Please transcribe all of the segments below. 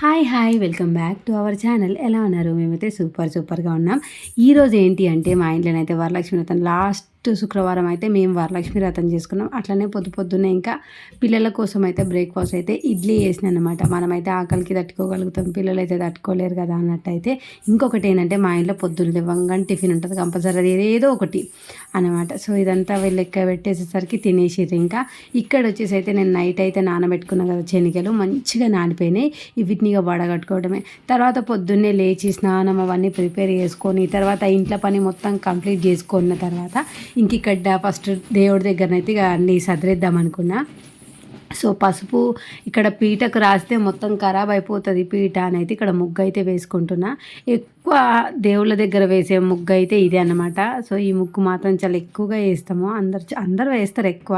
Hi hi welcome back to our channel. ఎలా ఉన్నారు? మేమైతే సూపర్ సూపర్గా ఉన్నాం. ఈరోజు ఏంటి అంటే మా ఇంట్లోనైతే వరలక్ష్మి వ్రతం లాస్ట్ శుక్రవారం అయితే మేము వరలక్ష్మి వ్రతం చేసుకున్నాం. అట్లనే పొద్దు పొద్దున్నే ఇంకా పిల్లల కోసం అయితే బ్రేక్ఫాస్ట్ అయితే ఇడ్లీ వేసిన అనమాట మనమైతే ఆకలికి తట్టుకోగలుగుతాం పిల్లలు అయితే తట్టుకోలేరు కదా అన్నట్టు అయితే ఇంకొకటి ఏంటంటే మా ఇంట్లో పొద్దున్న లేవంగానే టిఫిన్ ఉంటుంది కంపల్సరీ అది ఏదో ఒకటి అనమాట. సో ఇదంతా వీళ్ళు ఎక్క పెట్టేసేసరికి తినేసిర్రు ఇంకా. ఇక్కడ వచ్చేసి అయితే నేను నైట్ అయితే నానబెట్టుకున్నా కదా శనిగలు మంచిగా నానిపోయినాయి. వీటిని ఇక వడగట్టుకోవడమే తర్వాత పొద్దున్నే లేచి స్నానం అవన్నీ ప్రిపేర్ చేసుకొని తర్వాత ఇంట్లో పని మొత్తం కంప్లీట్ చేసుకున్న తర్వాత ఇంక ఇక్కడ ఫస్ట్ దేవుడి దగ్గరనైతే ఇక అన్నీ సదిరేద్దాం అనుకున్నా. సో పసుపు ఇక్కడ పీటకు రాస్తే మొత్తం ఖరాబ్ అయిపోతుంది పీట అని అయితే ఇక్కడ ముగ్గు అయితే వేసుకుంటున్నా. ఎక్కువ దేవుళ్ళ దగ్గర వేసే ముగ్గు అయితే ఇదే అనమాట సో ఈ ముగ్గు మాత్రం చాలా ఎక్కువగా వేస్తాము. అందరు అందరూ వేస్తారు ఎక్కువ.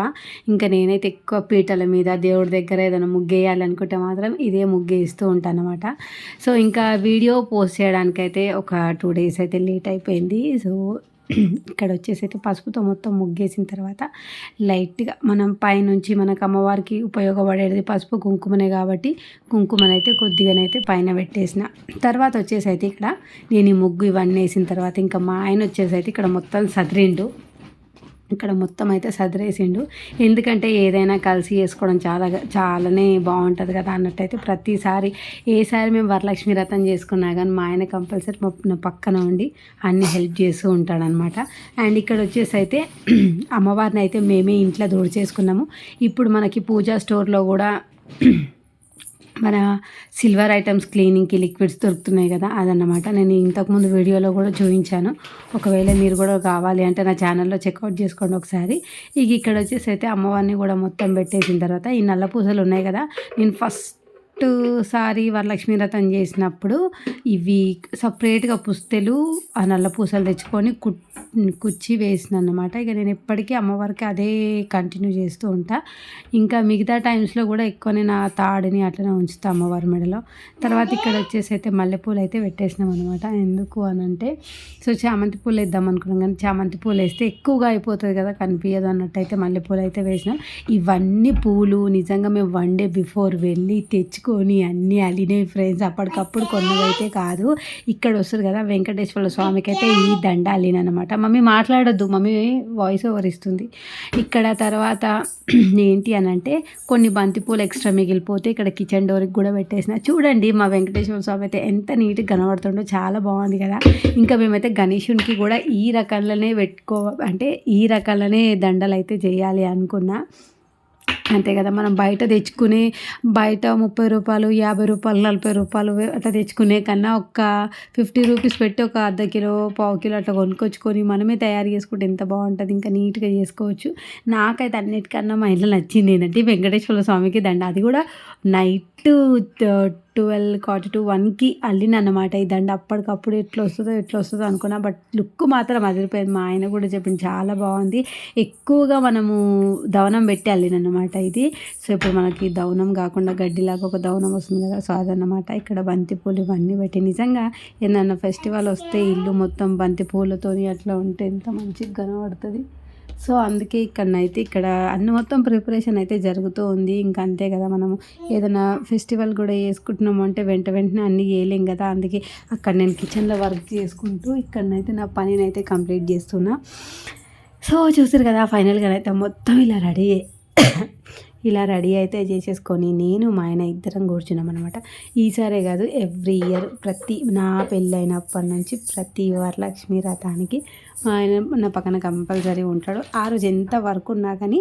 ఇంకా నేనైతే ఎక్కువ పీటల మీద దేవుడి దగ్గర ఏదైనా ముగ్గు వేయాలనుకుంటే మాత్రం ఇదే ముగ్గు వేస్తూ ఉంటాను అనమాట సో ఇంకా వీడియో పోస్ట్ చేయడానికైతే ఒక టూ డేస్ అయితే లేట్ అయిపోయింది. సో ఇక్కడ వచ్చేసి అయితే పసుపుతో మొత్తం ముగ్గేసిన తర్వాత లైట్గా మనం పైనుంచి మనకు అమ్మవారికి ఉపయోగపడేది పసుపు కుంకుమనే కాబట్టి కుంకుమనైతే కొద్దిగానైతే పైన పెట్టేసిన. తర్వాత వచ్చేసి అయితే ఇక్కడ నేను ఈ ముగ్గు ఇవన్నీ వేసిన తర్వాత ఇంకా మా ఆయన వచ్చేసి అయితే ఇక్కడ మొత్తం సదిరిండు. ఇక్కడ మొత్తం అయితే సదిరేసిండు. ఎందుకంటే ఏదైనా కలిసి వేసుకోవడం చాలా చాలానే బాగుంటుంది కదా అన్నట్టయితే ప్రతిసారి ఏసారి మేము వరలక్ష్మి రథం చేసుకున్నా కానీ మా ఆయన కంపల్సరీ నా పక్కన ఉండి అన్ని హెల్ప్ చేస్తూ ఉంటాడనమాట అండ్ ఇక్కడ వచ్చేసి అయితే అమ్మవారిని అయితే మేమే ఇంట్లో దూడు చేసుకున్నాము. ఇప్పుడు మనకి పూజా స్టోర్లో కూడా మన సిల్వర్ ఐటమ్స్ క్లీనింగ్కి లిక్విడ్స్ దొరుకుతున్నాయి కదా అదన్నమాట. నేను ఇంతకుముందు వీడియోలో కూడా చూపించాను. ఒకవేళ మీరు కూడా కావాలి అంటే నా ఛానల్లో చెక్అవుట్ చేసుకోండి ఒకసారి. ఇక ఇక్కడ వచ్చేసి అయితే అమ్మవారిని కూడా మొత్తం పెట్టేసిన తర్వాత ఈ నల్ల పూసలు ఉన్నాయి కదా. నేను ఫస్ట్ సారి వరలక్ష్మి వ్రతం చేసినప్పుడు ఇవి సపరేట్గా పుస్తెలు ఆ నల్ల పూసలు తెచ్చుకొని కుట్ కుచ్చి వేసిన అనమాట ఇక నేను ఎప్పటికీ అమ్మవారికి అదే కంటిన్యూ చేస్తూ ఉంటా. ఇంకా మిగతా టైమ్స్లో కూడా ఎక్కువ నేను ఆ తాడిని అట్లనే ఉంచుతా అమ్మవారి మెడలో. తర్వాత ఇక్కడ వచ్చేసి అయితే మల్లెపూలు అయితే పెట్టేసినాం అనమాట ఎందుకు అని అంటే సో చామంతి పూలు వేద్దాం అనుకున్నాం కానీ చామంతి పూలు వేస్తే ఎక్కువగా అయిపోతుంది కదా కనిపించదు అన్నట్టయితే మల్లెపూలు అయితే వేసినాం. ఇవన్నీ పూలు నిజంగా మేము వన్ డే బిఫోర్ వెళ్ళి తీసుకొని అన్నీ అలినాయి ఫ్రెండ్స్ అప్పటికప్పుడు కొన్నవైతే కాదు. ఇక్కడ వస్తుంది కదా వెంకటేశ్వర స్వామికి అయితే ఈ దండ అలినమాట మమ్మీ మాట్లాడొద్దు మమ్మీ వాయిస్ ఓవర్ ఇస్తుంది. ఇక్కడ తర్వాత ఏంటి అని అంటే కొన్ని బంతిపూలు ఎక్స్ట్రా మిగిలిపోతే ఇక్కడ కిచెన్ డోర్కి కూడా పెట్టేసిన. చూడండి మా వెంకటేశ్వర స్వామి అయితే ఎంత నీట్గా కనబడుతుండో చాలా బాగుంది కదా. ఇంకా మేమైతే గణేషునికి కూడా ఈ రకాలనే పెట్టుకో అంటే ఈ రకాలనే దండలు అయితే చేయాలి అనుకున్నా. అంతే కదా మనం బయట తెచ్చుకునే బయట ముప్పై రూపాయలు యాభై రూపాయలు నలభై రూపాయలు అట్లా తెచ్చుకునే కన్నా ఒక ఫిఫ్టీ రూపీస్ పెట్టి ఒక అర్ధ కిలో పావు కిలో అట్లా కొనుక్కొచ్చుకొని మనమే తయారు చేసుకుంటే ఎంత బాగుంటుంది ఇంకా నీట్గా చేసుకోవచ్చు. నాకైతే అన్నిటికన్నా మా ఇంట్లో నచ్చింది ఏంటంటే వెంకటేశ్వర స్వామికి దండ. అది కూడా నైట్ ట్వెల్వ్ కాటు టు వన్కి అల్లిన అనమాట ఈ దండ అప్పటికప్పుడు ఎట్లా వస్తుందో ఎట్లా వస్తుందో అనుకున్నా బట్ లుక్ మాత్రం అదిరిపోయింది. మా ఆయన కూడా చెప్పింది చాలా బాగుంది. ఎక్కువగా మనము దవనం పెట్టి అల్లిన అనమాట ఇది. సో ఇప్పుడు మనకి దవనం కాకుండా గడ్డిలాగా ఒక దవనం వస్తుంది కదా సో అదనమాట ఇక్కడ బంతిపూలు ఇవన్నీ పెట్టి నిజంగా ఏదన్నా ఫెస్టివల్ వస్తే ఇల్లు మొత్తం బంతిపూలతోని అట్లా ఉంటే ఎంత మంచిగా కనబడుతుంది. సో అందుకే ఇక్కడనైతే ఇక్కడ అన్ని మొత్తం ప్రిపరేషన్ అయితే జరుగుతూ ఉంది. ఇంకా అంతే కదా మనము ఏదైనా ఫెస్టివల్ కూడా చేసుకుంటున్నాము అంటే వెంట వెంటనే అన్నీ చేయలేం కదా. అందుకే అక్కడ నేను కిచెన్లో వర్క్ చేసుకుంటూ ఇక్కడనైతే నా పనిని అయితే కంప్లీట్ చేస్తున్నా. సో చూసారు కదా ఫైనల్గా అయితే మొత్తం ఇలా రెడీ ఇలా రెడీ అయితే చేసేసుకొని నేను మా ఆయన ఇద్దరం కూర్చున్నాం అనమాట ఈసారే కాదు ఎవ్రీ ఇయర్ ప్రతి నా పెళ్ళైనప్పటి నుంచి ప్రతి వరలక్ష్మి రథానికి మా ఆయన నా పక్కన కంపల్సరీ ఉంటాడు. ఆ రోజు ఎంత వర్క్ ఉన్నా కానీ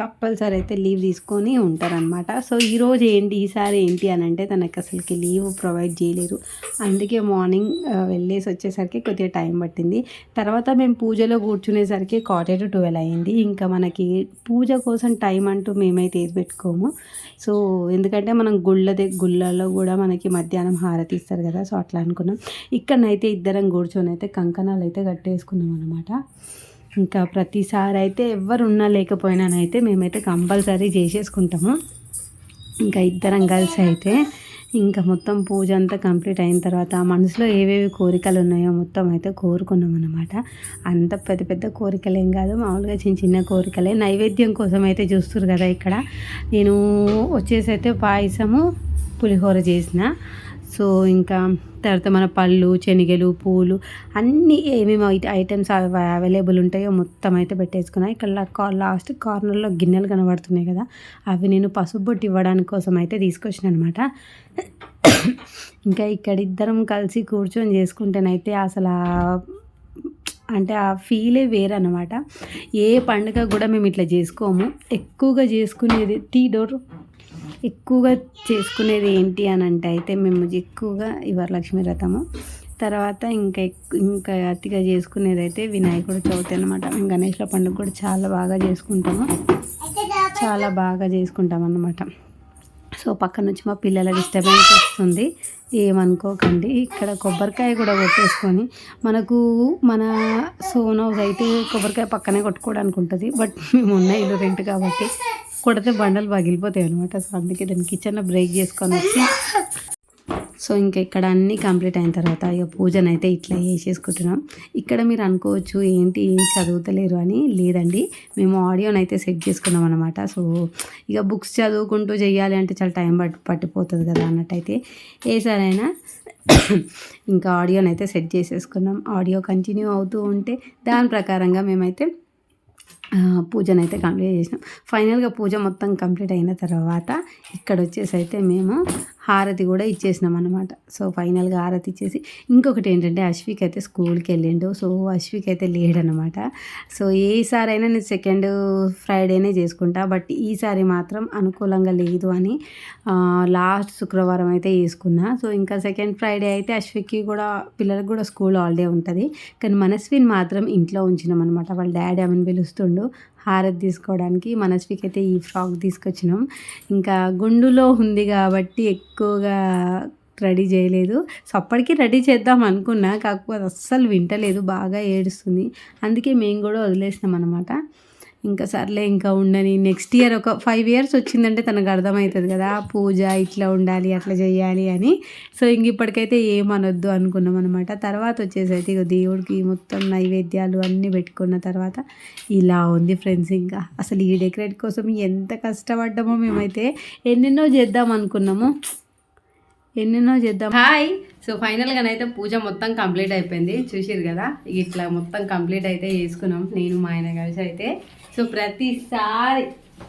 కంపల్సరీ అయితే లీవ్ తీసుకొని ఉంటారనమాట సో ఈరోజు ఏంటి ఈసారి ఏంటి అని అంటే తనకి అసలుకి లీవ్ ప్రొవైడ్ చేయలేరు అందుకే మార్నింగ్ వెళ్ళేసి వచ్చేసరికి కొద్దిగా టైం పట్టింది. తర్వాత మేము పూజలో కూర్చునేసరికి కాటేజ్ ట్వెల్వ్ అయింది. ఇంకా మనకి పూజ కోసం టైం అంటూ మేమైతే ఏది పెట్టుకోము. సో ఎందుకంటే మనం గుళ్ళ గుళ్ళలో కూడా మనకి మధ్యాహ్నం హారతి ఇస్తారు కదా. సో అట్లా అనుకున్నాం. ఇక్కడనైతే ఇద్దరం కూర్చొని అయితే కంకణాలు అయితే కట్టేసుకున్నాం అనమాట ఇంకా ప్రతిసారి అయితే ఎవరున్నా లేకపోయినానైతే మేమైతే కంపల్సరీ చేసేసుకుంటాము. ఇంకా ఇద్దరం కలిసి అయితే ఇంకా మొత్తం పూజ అంతా కంప్లీట్ అయిన తర్వాత మనసులో ఏవేవి కోరికలు ఉన్నాయో మొత్తం అయితే కోరుకున్నాం అనమాట అంత పెద్ద పెద్ద కోరికలు ఏం కాదు మామూలుగా చిన్న చిన్న కోరికలే. నైవేద్యం కోసం అయితే చూస్తారు కదా ఇక్కడ. నేను వచ్చేసి అయితే పాయసము పులిహోర చేసిన. సో ఇంకా తర్వాత మన పళ్ళు శనగలు పూలు అన్నీ ఏమేమి ఐటమ్స్ అవైలబుల్ ఉంటాయో మొత్తం అయితే పెట్టేసుకున్నా. ఇక్కడ లాస్ట్ కార్నర్లో గిన్నెలు కనబడుతున్నాయి కదా అవి నేను పసుపు బొట్టు ఇవ్వడానికి కోసం అయితే తీసుకొచ్చిన అనమాట ఇంకా ఇక్కడ ఇద్దరం కలిసి కూర్చొని చేసుకుంటేనైతే అసలు అంటే ఆ ఫీలే వేరనమాట ఏ పండుగ కూడా మేము ఇట్లా చేసుకోము. ఎక్కువగా చేసుకునేది టీ డోర్ ఎక్కువగా చేసుకునేది ఏంటి అని అంటే అయితే మేము ఎక్కువగా ఈ వరలక్ష్మి వ్రతము. తర్వాత ఇంకా ఎక్కు- ఇంకా అతిగా చేసుకునేది అయితే వినాయకుడు చవితి అనమాట మేము గణేష్ల పండుగ కూడా చాలా బాగా చేసుకుంటాము. చాలా బాగా చేసుకుంటాం అన్నమాట. సో పక్క నుంచి మా పిల్లల డిస్టర్బెన్స్ వస్తుంది. ఏమనుకోకండి. ఇక్కడ కొబ్బరికాయ కూడా కొట్టేసుకొని మనకు మన సోన్ హౌస్ అయితే కొబ్బరికాయ పక్కనే కొట్టుకోవడానికి ఉంటుంది. బట్ మేము ఉన్న ఇల్లు రెంట్ కాబట్టి కొడితే బండలు పగిలిపోతాయి అనమాట సో అందుకే దాన్ని కిచెన్లో బ్రేక్ చేసుకొని వచ్చి సో ఇంకా ఇక్కడ అన్నీ కంప్లీట్ అయిన తర్వాత ఇక పూజనైతే ఇట్లా చేసేసుకుంటున్నాం. ఇక్కడ మీరు అనుకోవచ్చు ఏంటి ఏం చదువుతలేరు అని లేదండి. మేము ఆడియోని అయితే సెట్ చేసుకున్నాం అనమాట సో ఇక బుక్స్ చదువుకుంటూ చేయాలి అంటే చాలా టైం పట్టి పట్టిపోతుంది కదా అన్నట్టయితే. ఏ సరైనా ఇంకా ఆడియోని అయితే సెట్ చేసేసుకున్నాం. ఆడియో కంటిన్యూ అవుతూ ఉంటే దాని ప్రకారంగా మేమైతే పూజనైతే పూజను అయితే కంప్లీట్ చేసినాం. ఫైనల్గా పూజ మొత్తం కంప్లీట్ అయిన తర్వాత ఇక్కడ వచ్చేసి అయితే మేము హారతి కూడా ఇచ్చేసినాం అనమాట సో ఫైనల్గా హారతి ఇచ్చేసి ఇంకొకటి ఏంటంటే అశ్విక్ అయితే స్కూల్కి వెళ్ళిండు. సో అశ్విక్ అయితే లేడనమాట సో ఏసారైనా నేను సెకండ్ ఫ్రైడేనే చేసుకుంటా. బట్ ఈసారి మాత్రం అనుకూలంగా లేదు అని లాస్ట్ శుక్రవారం అయితే వేసుకున్నా సో ఇంకా సెకండ్ ఫ్రైడే అయితే అశ్విక్కి కూడా పిల్లలకు కూడా స్కూల్ హాలిడే ఉంటుంది. కానీ మనస్విని మాత్రం ఇంట్లో ఉంచినాం అనమాట వాళ్ళ డాడీ ఆమెను పిలుస్తుండు. హారతి తీసుకోవడానికి మనస్వికి అయితే ఈ ఫ్రాక్ తీసుకొచ్చినాం. ఇంకా గుండులో ఉంది కాబట్టి ఎక్కువగా రెడీ చేయలేదు. సో అప్పటికి రెడీ చేద్దాం అనుకున్నా కాకపోతే అస్సలు వింటలేదు బాగా ఏడుస్తుంది. అందుకే మేము కూడా వదిలేసినాం అనమాట ఇంకా సర్లే ఇంకా ఉండని. నెక్స్ట్ ఇయర్ ఒక ఫైవ్ ఇయర్స్ వచ్చిందంటే తనకు అర్థమవుతుంది కదా పూజ ఇట్లా ఉండాలి అట్లా చేయాలి అని. సో ఇంక ఇప్పటికైతే ఏమనొద్దు అనుకున్నాం అనమాట తర్వాత వచ్చేసి అయితే ఇక దేవుడికి మొత్తం నైవేద్యాలు అన్నీ పెట్టుకున్న తర్వాత ఇలా ఉంది ఫ్రెండ్స్ ఇంకా. అసలు ఈ డెకరేట్ కోసం ఎంత కష్టపడ్డామో మేమైతే ఎన్నెన్నో చేద్దాం అనుకున్నాము. ఎన్నెన్నో చేద్దాం. హాయ్ సో ఫైనల్గానైతే పూజ మొత్తం కంప్లీట్ అయిపోయింది. చూసిరు కదా ఇట్లా మొత్తం కంప్లీట్ అయితే చేసుకున్నాం. నేను మా ఆయన కలిసి అయితే. సో ప్రతిసారి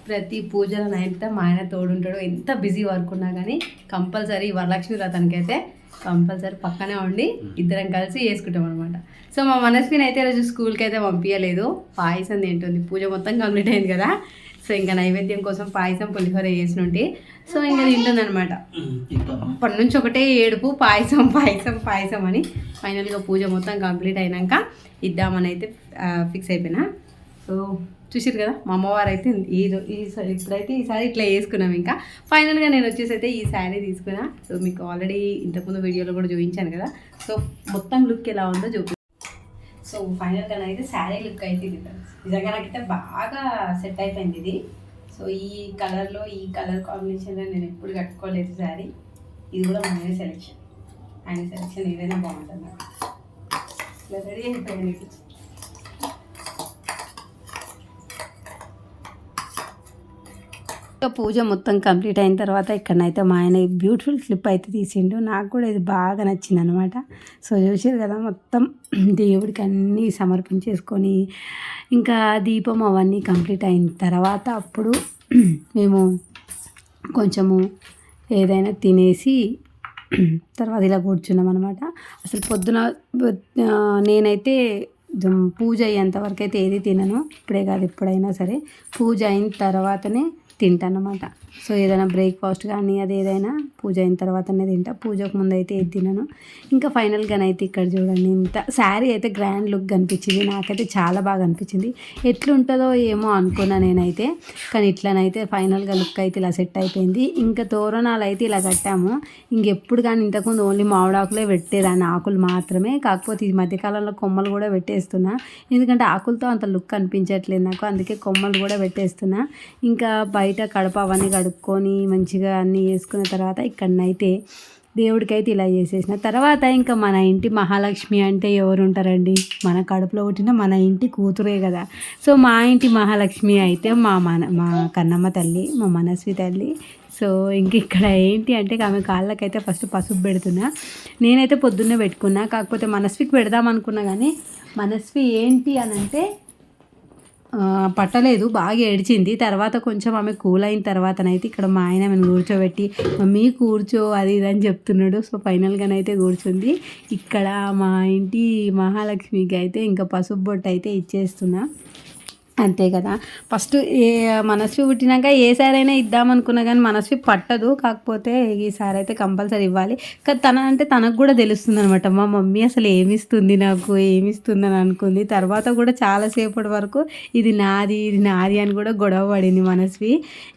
ప్రతి పూజలను అయితే మా ఆయన తోడుంటాడు. ఎంత బిజీ వర్క్ ఉన్నా కానీ కంపల్సరీ వరలక్ష్మి వ్రతానికి అయితే కంపల్సరీ పక్కనే ఉండి ఇద్దరం కలిసి చేసుకుంటాం అనమాట సో మా మనస్విని అయితే రోజు స్కూల్కి అయితే పంపించలేదు పాయసం తింటుంది. పూజ మొత్తం కంప్లీట్ అయింది కదా. సో ఇంకా నైవేద్యం కోసం పాయసం పులిహోర చేసినుంటి సో ఇంకా తింటుంది అనమాట అప్పటి నుంచి ఒకటే ఏడుపు పాయసం పాయసం పాయసం అని ఫైనల్గా పూజ మొత్తం కంప్లీట్ అయినాక ఇద్దామని అయితే ఫిక్స్ అయిపోయినా. సో చూసారు కదా మా అమ్మవారు అయితే ఈ ఈ ఇప్పుడైతే ఈసారి ఇట్లా వేసుకున్నాం ఇంకా. ఫైనల్గా నేను వచ్చేసి అయితే ఈ శారీ తీసుకున్నా. సో మీకు ఆల్రెడీ ఇంతకుముందు వీడియోలో కూడా చూపించాను కదా. సో మొత్తం లుక్ ఎలా ఉందో చూపి సో ఫైనల్గా అయితే శారీ లుక్ అయితే ఇది. నిజంగా నాకైతే బాగా సెట్ అయిపోయింది ఇది. సో ఈ కలర్లో ఈ కలర్ కాంబినేషన్లో నేను ఎప్పుడు కట్టుకోలేదు శారీ ఇది కూడా మనమే సెలెక్షన్ ఆయన సెలెక్షన్ ఏదైనా బాగుంటుంది? నాకు రెడీ అయిపోయింది ఇంకా పూజ మొత్తం కంప్లీట్ అయిన తర్వాత ఇక్కడనైతే మా ఆయన బ్యూటిఫుల్ క్లిప్ అయితే తీసిండు. నాకు కూడా ఇది బాగా నచ్చింది అనమాట సో చూసారు కదా మొత్తం దేవుడికి అన్నీ సమర్పించేసుకొని ఇంకా దీపం అవన్నీ కంప్లీట్ అయిన తర్వాత అప్పుడు మేము కొంచెము ఏదైనా తినేసి తర్వాత ఇలా కూర్చున్నాం అనమాట అసలు పొద్దున నేనైతే పూజ అయ్యేంత వరకు అయితే ఏది తినను. ఇప్పుడే కాదు ఎప్పుడైనా సరే. పూజ అయిన తర్వాతనే తింటానమాట. సో ఏదైనా బ్రేక్ఫాస్ట్ కానీ అది ఏదైనా పూజ అయిన తర్వాతనే తింటా. పూజకు ముందు అయితే ఏది తినను. ఇంకా ఫైనల్గానైతే ఇక్కడ చూడండి ఇంత శారీ అయితే గ్రాండ్ లుక్ కనిపించింది. నాకైతే చాలా బాగా అనిపించింది. ఎట్లుంటుందో ఏమో అనుకున్నా నేనైతే. కానీ ఇట్లానైతే ఫైనల్గా లుక్ అయితే ఇలా సెట్ అయిపోయింది. ఇంకా తోరణాలు అయితే ఇలా కట్టాము. ఇంకెప్పుడు కానీ ఇంతకుముందు ఓన్లీ మామిడాకులే పెట్టేదాన్ని. ఆకులు మాత్రమే. కాకపోతే ఈ మధ్యకాలంలో కొమ్మలు కూడా పెట్టేస్తున్నా. ఎందుకంటే ఆకులతో అంత లుక్ అనిపించట్లేదు నాకు. అందుకే కొమ్మలు కూడా పెట్టేస్తున్నా. ఇంకా బయట కడప అవన్నీ కడుక్కొని మంచిగా అన్నీ వేసుకున్న తర్వాత ఇక్కడనైతే దేవుడికైతే ఇలా చేసేసిన. తర్వాత ఇంకా మన ఇంటి మహాలక్ష్మి అంటే ఎవరు ఉంటారండి మన కడుపులో పుట్టిన మన ఇంటి కూతురే కదా. సో మా ఇంటి మహాలక్ష్మి అయితే మా మన మా కన్నమ్మ తల్లి మా మనస్వి తల్లి. సో ఇంక ఇక్కడ ఏంటి అంటే ఆమె కాళ్ళకైతే ఫస్ట్ పసుపు పెడుతున్నా. నేనైతే పొద్దున్నే పెట్టుకున్నా. కాకపోతే మనస్వికి పెడదాం అనుకున్నా కానీ మనస్వి ఏంటి అని అంటే పట్టలేదు బాగా ఏడిచింది. తర్వాత కొంచెం ఆమె కూల్ అయిన తర్వాతనైతే ఇక్కడ మా ఆయన ఆమెను కూర్చోబెట్టి మమ్మీ కూర్చో అది ఇది అని చెప్తున్నాడు. సో ఫైనల్గానైతే కూర్చుంది. ఇక్కడ మా ఇంటి మహాలక్ష్మికి అయితే ఇంకా పసుపు బొట్టు అయితే ఇచ్చేస్తున్నా. అంతే కదా. ఫస్ట్ ఏ మనస్వి పుట్టినాక ఏ సారి అయినా ఇద్దామనుకున్నా కానీ మనస్వి పట్టదు. కాకపోతే ఈ సారి అయితే కంపల్సరీ ఇవ్వాలి. కానీ తన అంటే తనకు కూడా తెలుస్తుంది అనమాట మా మమ్మీ అసలు ఏమి ఇస్తుంది నాకు? ఏమి ఇస్తుంది అని అనుకుంది. తర్వాత కూడా చాలాసేపటి వరకు ఇది నాది ఇది నాది అని కూడా గొడవ పడింది మనస్వి.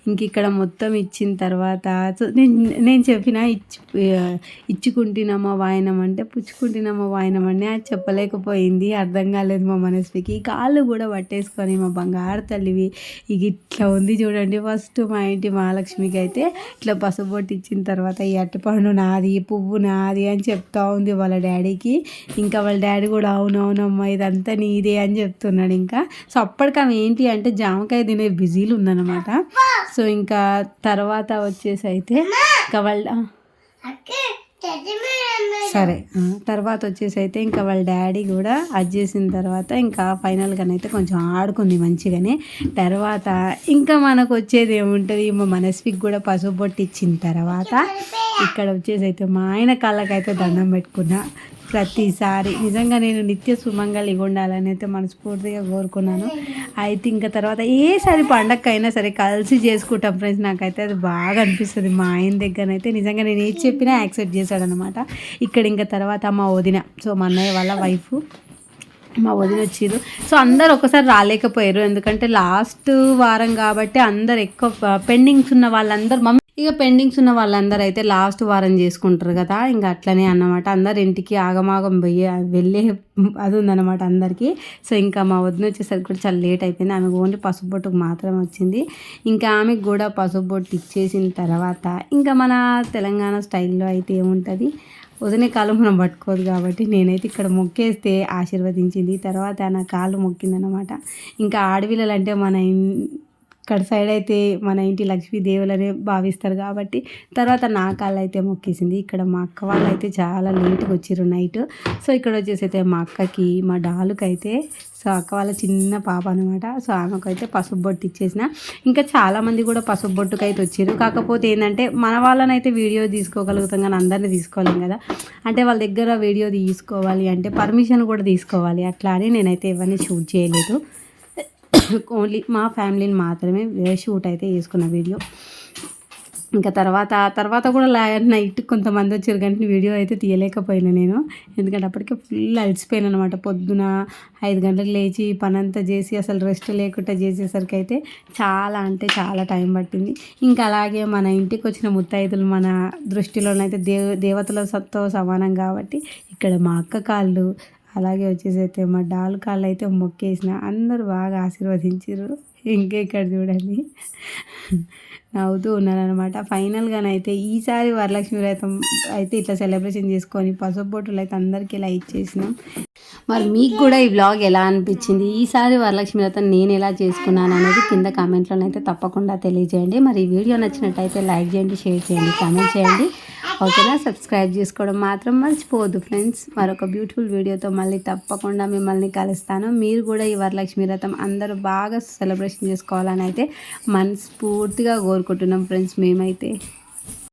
ఇంక ఇక్కడ మొత్తం ఇచ్చిన తర్వాత సో నేను నేను చెప్పిన ఇచ్చి ఇచ్చుకుంటున్నామా వాయనం అంటే పుచ్చుకుంటున్నామా వాయనం అని అది చెప్పలేకపోయింది. అర్థం కాలేదు మా మనస్వికి. కాళ్ళు కూడా పట్టేసుకొని మా బంగారు తల్లివి. ఇక ఇట్లా ఉంది చూడండి ఫస్ట్ మా ఇంటి మహాలక్ష్మికి అయితే ఇట్లా పసుబొట్టు ఇచ్చిన తర్వాత ఈ అరటిపండు నాది పువ్వు నాది అని చెప్తా ఉంది వాళ్ళ డాడీకి. ఇంకా వాళ్ళ డాడీ కూడా అవునవునమ్మా ఇదంతా నీదే అని చెప్తున్నాడు ఇంకా. సో అప్పటికి ఏంటి అంటే జామకాయ తినే బిజీలు ఉందన్నమాట. సో ఇంకా తర్వాత వచ్చేసి అయితే ఇంకా వాళ్ళ సరే తర్వాత వచ్చేసి అయితే ఇంకా వాళ్ళ డాడీ కూడా అది చేసిన తర్వాత ఇంకా ఫైనల్గానైతే కొంచెం ఆడుకుంది మంచిగానే. తర్వాత ఇంకా మనకు వచ్చేది ఏముంటుంది? మా మనస్వికి కూడా పసుపు బొట్టు ఇచ్చిన తర్వాత ఇక్కడ వచ్చేసి అయితే మా ఆయన కాళ్ళకైతే దండం పెట్టుకున్నా. ప్రతిసారి. నిజంగా నేను నిత్య సుమంగళి ఉండాలని అయితే మనస్ఫూర్తిగా కోరుకున్నాను. అయితే ఇంకా తర్వాత ఏసారి పండగ అయినా సరే కలిసి చేసుకుంటాం ఫ్రెండ్స్. నాకైతే అది బాగా అనిపిస్తుంది. మా ఆయన దగ్గరనైతే నిజంగా నేను ఏది చెప్పినా యాక్సెప్ట్ చేశాడనమాట ఇక్కడ ఇంకా తర్వాత మా వదిన సో మా అన్నయ్య వాళ్ళ వైఫ్ మా వదిన వచ్చిర్రు. సో అందరు ఒకసారి రాలేకపోయారు. ఎందుకంటే లాస్ట్ వారం కాబట్టి అందరు ఎక్కువ పెండింగ్స్ ఉన్న వాళ్ళందరూ మమ్మీ ఇక పెండింగ్స్ ఉన్న వాళ్ళందరూ అయితే లాస్ట్ వారం చేసుకుంటారు కదా ఇంకా అట్లనే అన్నమాట. అందరు ఇంటికి ఆగమాగం పోయే వెళ్ళే అది ఉందన్నమాట అందరికీ. సో ఇంకా మా వదిన వచ్చేసరికి కూడా చాలా లేట్ అయిపోయింది. ఆమె ఓన్లీ పసుపు బొట్టుకు మాత్రం వచ్చింది. ఇంకా ఆమెకు కూడా పసుపు బొట్టు ఇచ్చేసిన తర్వాత ఇంకా మన తెలంగాణ స్టైల్లో అయితే ఏముంటుంది? వదిన కాలు మనం పట్టుకోదు కాబట్టి నేనైతే ఇక్కడ మొక్కేస్తే ఆశీర్వదించింది. తర్వాత నా కాళ్ళు మొక్కిందనమాట ఇంకా ఆడపిల్లలు అంటే మన అక్కడ సైడ్ అయితే మన ఇంటి లక్ష్మీదేవులనే భావిస్తారు కాబట్టి తర్వాత నా కాళ్ళు అయితే మొక్కేసింది. ఇక్కడ మా అక్క వాళ్ళు అయితే చాలా లేట్గా వచ్చారు నైట్ సో ఇక్కడ వచ్చేసి అయితే మా అక్కకి మా డాలుకి అయితే సో అక్క వాళ్ళ చిన్న పాప అనమాట సో ఆమెకైతే పసుపు బొట్టు ఇచ్చేసిన. ఇంకా చాలామంది కూడా పసుపు బొట్టుకు అయితే వచ్చారు కాకపోతే ఏంటంటే మన వాళ్ళనైతే వీడియో తీసుకోగలుగుతాం కానీ అందరినీ తీసుకోలేం కదా. అంటే వాళ్ళ దగ్గర వీడియో తీసుకోవాలి అంటే పర్మిషన్ కూడా తీసుకోవాలి. అట్లా అని నేనైతే ఎవరిని షూట్ చేయలేదు. ఓన్లీ మా ఫ్యామిలీని మాత్రమే షూట్ అయితే చేసుకున్న వీడియో. ఇంకా తర్వాత తర్వాత కూడా నైట్ కొంతమంది వచ్చారు కానీ వీడియో అయితే తీయలేకపోయినా నేను. ఎందుకంటే అప్పటికే ఫుల్ అలసిపోయాను అనమాట పొద్దున ఐదు గంటలకు లేచి పని అంతా చేసి అసలు రెస్ట్ లేకుండా చేసేసరికి అయితే చాలా అంటే చాలా టైం పట్టింది. ఇంకా అలాగే మన ఇంటికి వచ్చిన ముత్తైదులు మన దృష్టిలోనైతే దేవ దేవతలతో సమానం కాబట్టి ఇక్కడ మా అక్క కాళ్ళు అలాగే వచ్చేసి అయితే మా డాల్ కాళ్ళు అయితే మొక్కేసిన. అందరూ బాగా ఆశీర్వదించారు ఇంకా ఇక్కడ చూడండి. నవ్వుతూ ఉన్నారనమాట ఫైనల్గానైతే ఈసారి వరలక్ష్మి వ్రతం అయితే ఇట్లా సెలబ్రేషన్ చేసుకొని పసుపు బొట్టులు అయితే అందరికీ ఇలా ఇచ్చేసినాం. మరి మీకు కూడా ఈ వ్లాగ్ ఎలా అనిపించింది? ఈసారి వరలక్ష్మి వ్రతం నేను ఎలా చేసుకున్నాను అనేది కింద కామెంట్లోనైతే తప్పకుండా తెలియజేయండి. మరి ఈ వీడియో నచ్చినట్టయితే లైక్ చేయండి షేర్ చేయండి కామెంట్ చేయండి. ఓకేనా? సబ్స్క్రైబ్ చేసుకోవడం మాత్రం మర్చిపోవద్దు ఫ్రెండ్స్. మరొక బ్యూటిఫుల్ వీడియోతో మళ్ళీ తప్పకుండా మిమ్మల్ని కలుస్తాను. మీరు కూడా ఈ వరలక్ష్మి వ్రతం అందరూ బాగా సెలబ్రేషన్ చేసుకోవాలని అయితే మనస్ఫూర్తిగా కోరుకుంటున్నాం ఫ్రెండ్స్ మేమైతే.